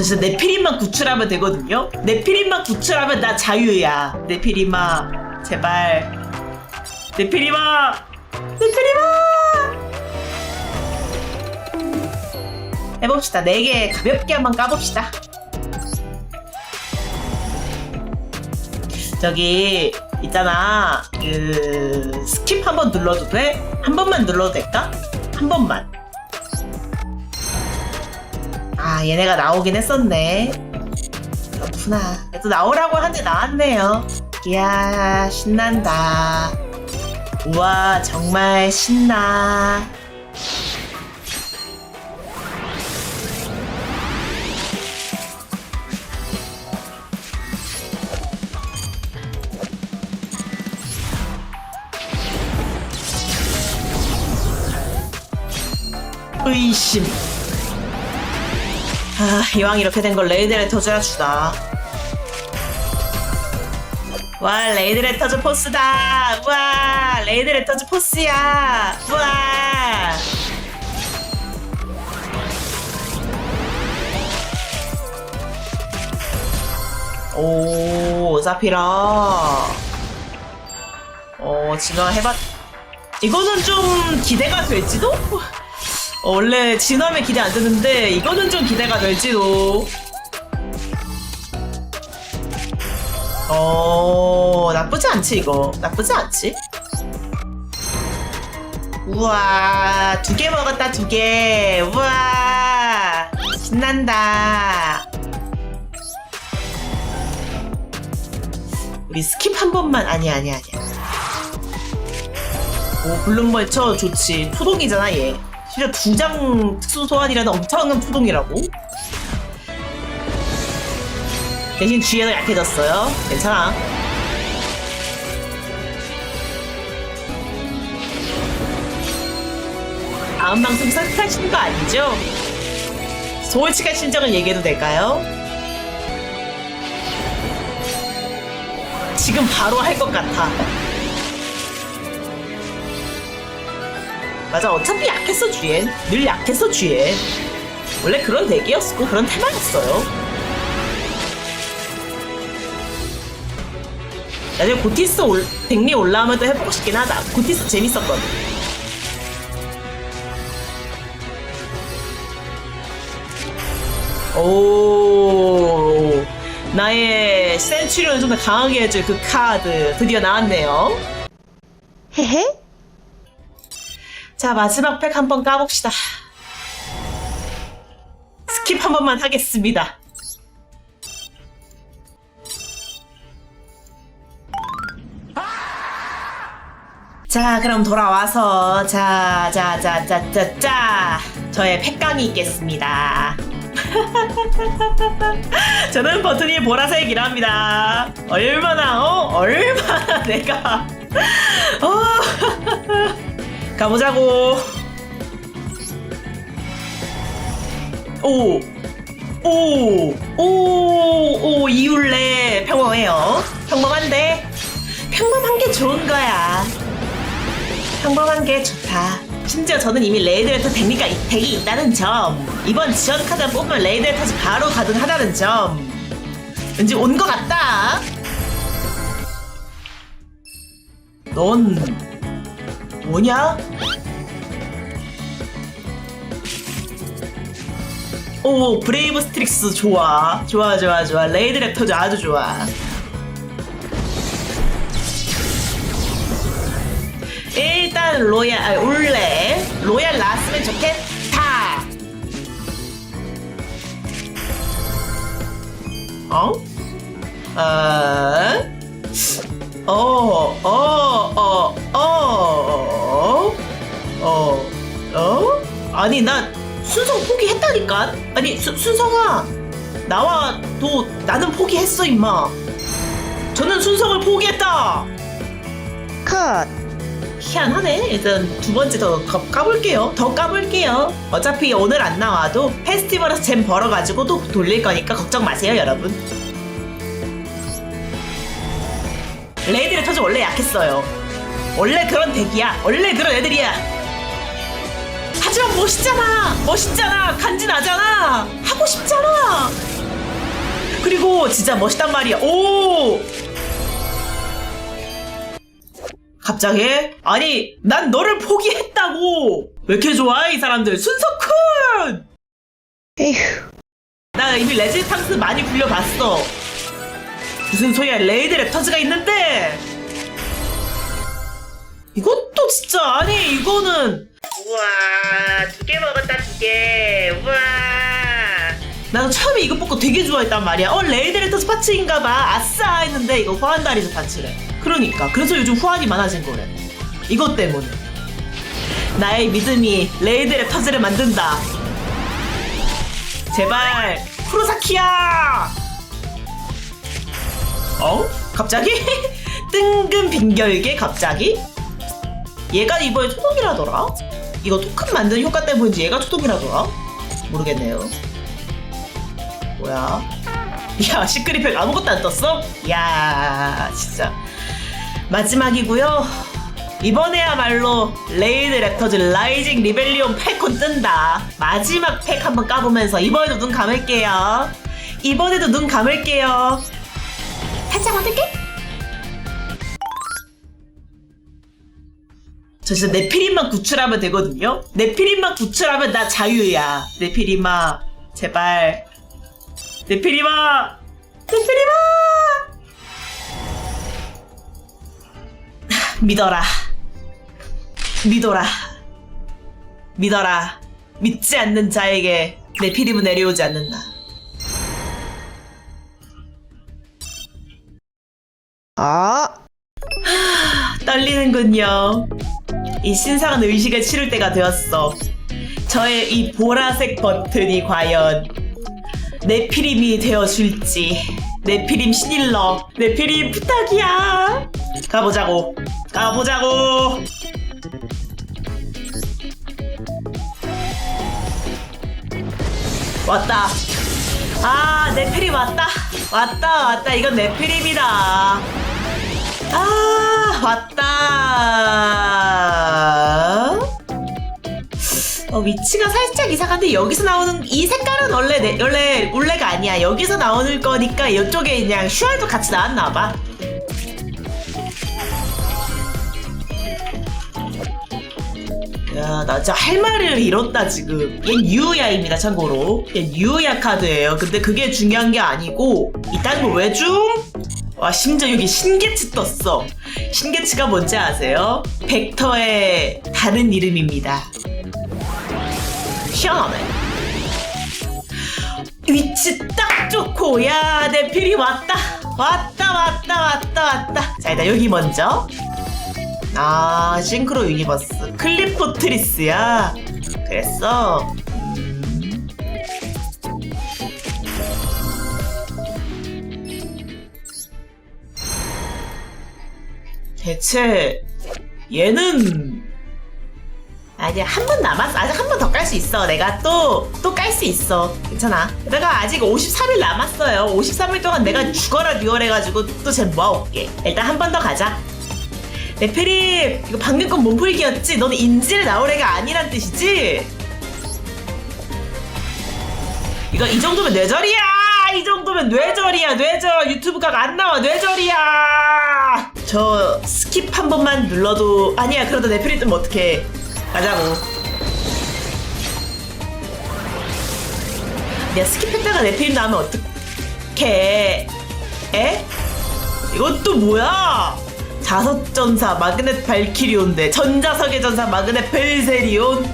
저 진짜 네피림만 구출하면 되거든요. 네피림만 구출하면 나 자유야. 네피림아 제발. 네피림아 네피림아. 해봅시다. 네 개 가볍게 한번 까봅시다. 저기 있잖아 그 스킵 한 번 눌러도 돼? 한 번만 눌러도 될까? 한 번만 아 얘네가 나오긴 했었네. 그렇구나. 그래도 나오라고 하는데 나왔네요. 이야 신난다. 우와 정말 신나. 의심 아 이왕 이렇게 된 걸 레이드레터즈라 주다. 와 레이드레터즈 포스다. 우와 레이드레터즈 포스야. 우와. 오 자피라. 어 지금 해봤 이거는 좀 기대가 될지도? 어, 원래 진화면 기대 안 되는데 이거는 좀 기대가 될지도. 어 나쁘지 않지 이거 나쁘지 않지. 우와 두 개 먹었다 두 개. 우와 신난다. 우리 스킵 한 번만 아니 아니 아니야. 오 블룸벌처 좋지 투동이잖아 얘. 진짜 두 장 특수 소환이라는 엄청난 투동이라고. 대신 뒤에는 약해졌어요. 괜찮아. 다음 방송 선택하시는 거 아니죠? 솔직한 심정을 얘기해도 될까요? 지금 바로 할 것 같아. 맞아 어차피 약했어 주엔 늘 약했어 주엔 원래 그런 덱이었고 그런 테마였어요. 나중에 고티스 올, 덱리 올라오면 또 해보고 싶긴 하다. 고티스 재밌었거든. 오. 나의 센츄리온을 좀 더 강하게 해줄 그 카드 드디어 나왔네요. 헤헤 자, 마지막 팩 한번 까봅시다. 스킵 한 번만 하겠습니다. 자, 그럼 돌아와서 자, 자, 자, 자, 자, 자, 저의 팩강이 있겠습니다. 저는 버튼이 보라색이랍니다. 얼마나, 어? 얼마나 내가, 어, 가보자고. 오, 오, 오, 오, 이율래 평범해요. 평범한데 평범한 게 좋은 거야. 평범한 게 좋다. 심지어 저는 이미 레이드레터 덱니까 덱이 있다는 점. 이번 지원 카드 뽑으면 레이드레터즈 바로 가능하다는 점. 왠지 온 것 같다. 넌 뭐냐? 오 브레이브 스트릭스 좋아 좋아 좋아 좋아 레이드 랩터즈 아주 좋아 일단 로얄 아 올레 로얄 나왔으면 좋겠다 어? 어? 어, 어, 어, 어, 아니, 나 순성 포기했다니까? 아니, 수, 순성아, 나와, 도, 나는 포기했어, 임마. 저는 순성을 포기했다! 컷. 희한하네. 일단 두 번째 더 가, 까볼게요. 더 까볼게요. 어차피 오늘 안 나와도 페스티벌에서 잼 벌어가지고 또 돌릴 거니까 걱정 마세요, 여러분. 레이드를 터져 원래 약했어요. 원래 그런 덱이야. 원래 그런 애들이야. 하지만 멋있잖아. 멋있잖아. 간지나잖아. 하고 싶잖아. 오 진짜 멋있단 말이야 오 갑자기 아니 난 너를 포기했다고 왜 이렇게 좋아 이 사람들 순석쿤 에휴. 나 이미 레지탕스 많이 굴려봤어 무슨 소리야 레이드 랩터즈가 있는데 이것도 진짜 아니 이거는 우와 두 개 먹었다 두개. 우와. 나도 처음에 이거 뽑고 되게 좋아했단 말이야. 어 레이드 랩터즈 파츠인가 봐. 아싸 했는데 이거 후한다리즈 파츠래. 그러니까. 그래서 요즘 후한이 많아진 거래. 이것 때문에. 나의 믿음이 레이드 랩터즈를 만든다. 제발 프로사키야! 어? 갑자기? 뜬금 빈결계 갑자기? 얘가 이번에 초독이라더라? 이거 토큰 만드는 효과 때문인지 얘가 초독이라더라? 모르겠네요. 뭐야? 야 시크릿팩 아무것도 안 떴어? 야 진짜. 마지막이고요. 이번에야말로 레이드 랩터즈 라이징 리벨리온 패콘 뜬다. 마지막 팩 한번 까보면서 이번에도 눈 감을게요. 이번에도 눈 감을게요. 살짝 어떨게? 저 진짜 네피림만 구출하면 되거든요? 네피림만 구출하면 나 자유야. 네피림아 제발. 네피림아! 네피림아! 믿어라. 믿어라. 믿어라. 믿지 않는 자에게 내 피림은 내려오지 않는다. 아, 떨리는군요 이 신상한 의식을 치를 때가 되었어. 저의 이 보라색 버튼이 과연 내 피림이 되어줄지 내 피림 신일러 내 피림 부탁이야. 가보자고 가보자고. 왔다. 아 내 피림 왔다. 왔다 왔다. 이건 내 피림이다 아 왔다 어, 위치가 살짝 이상한데 여기서 나오는 이 색깔은 원래 내, 원래 원래가 아니야 여기서 나오는 거니까 이쪽에 그냥 슈얼도 같이 나왔나 봐 야, 나 진짜 할 말을 잃었다, 지금. 얜 유야입니다, 참고로. 얜 유야 카드예요. 근데 그게 중요한 게 아니고, 이딴 걸왜 줌? 와, 심지어 여기 신개츠 떴어. 신개츠가 뭔지 아세요? 벡터의 다른 이름입니다. 희한하네. 위치 딱 좋고, 야, 내 필이 왔다. 왔다, 왔다, 왔다, 왔다. 자, 일단 여기 먼저. 아 싱크로 유니버스 클리포트리스야 그랬어 대체 얘는 아니 한번 남았어 아직 한 번 더 깔 수 있어 내가 또 또 깔 수 있어 괜찮아 내가 아직 53일 남았어요 53일 동안 내가 죽어라 듀얼 해가지고 또 쟤 모아올게 일단 한 번 더 가자 레페리 이거 방금 건 몸풀기였지? 너는 인질 나올 애가 아니란 뜻이지? 이거 이 정도면 뇌절이야! 이 정도면 뇌절이야 뇌절. 유튜브 각 안 나와 뇌절이야. 저 스킵 한 번만 눌러도 아니야 그러다 레페리 뜨면 어떡해. 가자고. 내가 스킵했다가 레페리 나오면 어떡해. 에? 또 뭐야? 자석 전사 마그넷 발키리온데 전자석의 전사 마그넷 벨세리온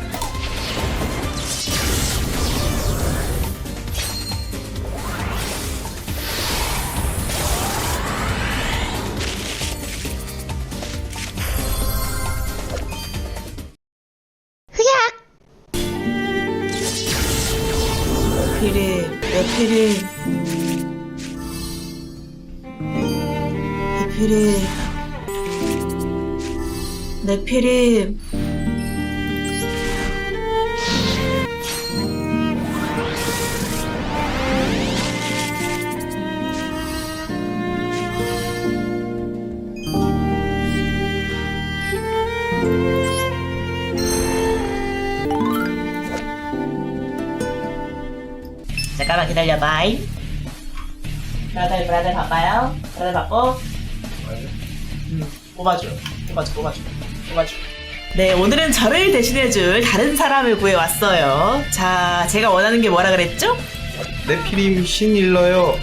피리 레피리 잠깐만 기다려봐 브라들 브라들 바빠요? 브라들 바빠? 음, 뽑아줘 뽑아줘 뽑아줘 뽑아줘 네 오늘은 저를 대신해줄 다른 사람을 구해왔어요 자 제가 원하는 게 뭐라 그랬죠? 네피림 신일러요.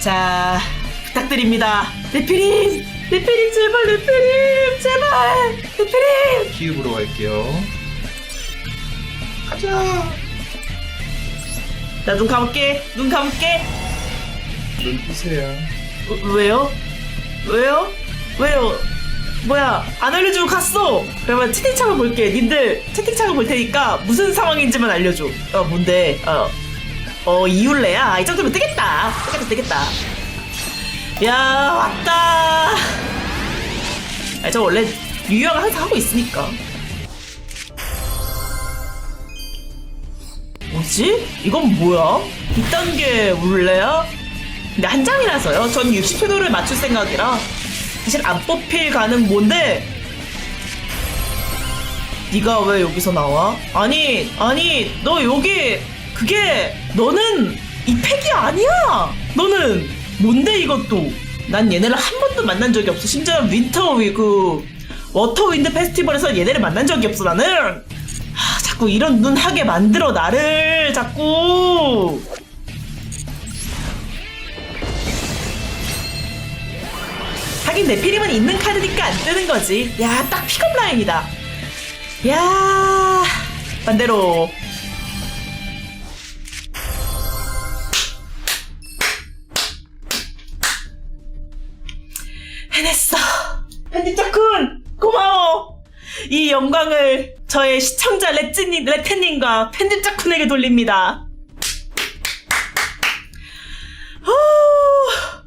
자 부탁드립니다 레피림 레피림 제발 레피림 제발 레피림 키읔으로 갈게요. 가자. 나 눈 감을게 눈 감을게 눈 뜨세요. 어, 왜요? 왜요? 왜요? 뭐야 안 알려주고 갔어! 그러면 채팅창을 볼게. 님들 채팅창을 볼 테니까 무슨 상황인지만 알려줘. 어 뭔데? 어, 어 이율래야? 아, 이 정도면 뜨겠다. 뜨겠다 뜨겠다. 야 왔다! 아, 저 원래 유효가 항상 하고 있으니까. 뭐지? 이건 뭐야? 2단계 울래야? 근데 한 장이라서요. 전 60회도를 맞출 생각이라 사실 안 뽑힐 가능 뭔데? 네가 왜 여기서 나와? 아니 아니 너 여기 그게 너는 이 팩이 아니야. 너는 뭔데 이것도? 난 얘네를 한 번도 만난 적이 없어. 심지어 윈터 위그 워터 윈드 페스티벌에서 얘네를 만난 적이 없어 나는. 하, 자꾸 이런 눈 하게 만들어 나를 자꾸. 하긴 내 피림은 있는 카드니까 안 뜨는 거지. 야, 딱 픽업 라인이다. 야, 반대로. 해냈어. 편집자군, 고마워. 이 영광을 저의 시청자 레츠님, 레테님과 편집자쿤에게 돌립니다. 후,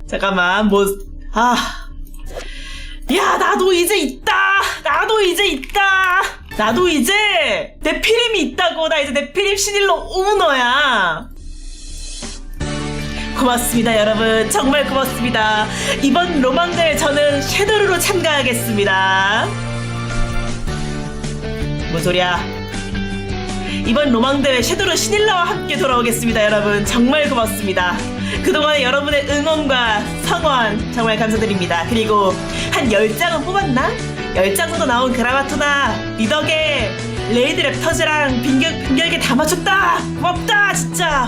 잠깐만, 뭐, 아. 야, 나도 이제 있다! 나도 이제 있다! 나도 이제 내 피림이 있다고! 나 이제 내 피림 신일로 오너야! 고맙습니다, 여러분. 정말 고맙습니다. 이번 로망대 저는 섀도르로 참가하겠습니다. 뭔 소리야? 이번 로망대회 섀도르 신일라와 함께 돌아오겠습니다, 여러분. 정말 고맙습니다. 그동안 여러분의 응원과 성원 정말 감사드립니다. 그리고 한 10장은 뽑았나? 10장 정도 나온 그라마토나 리덕에 레이드 랩터즈랑 빈결, 빈결계 다 맞췄다! 고맙다, 진짜!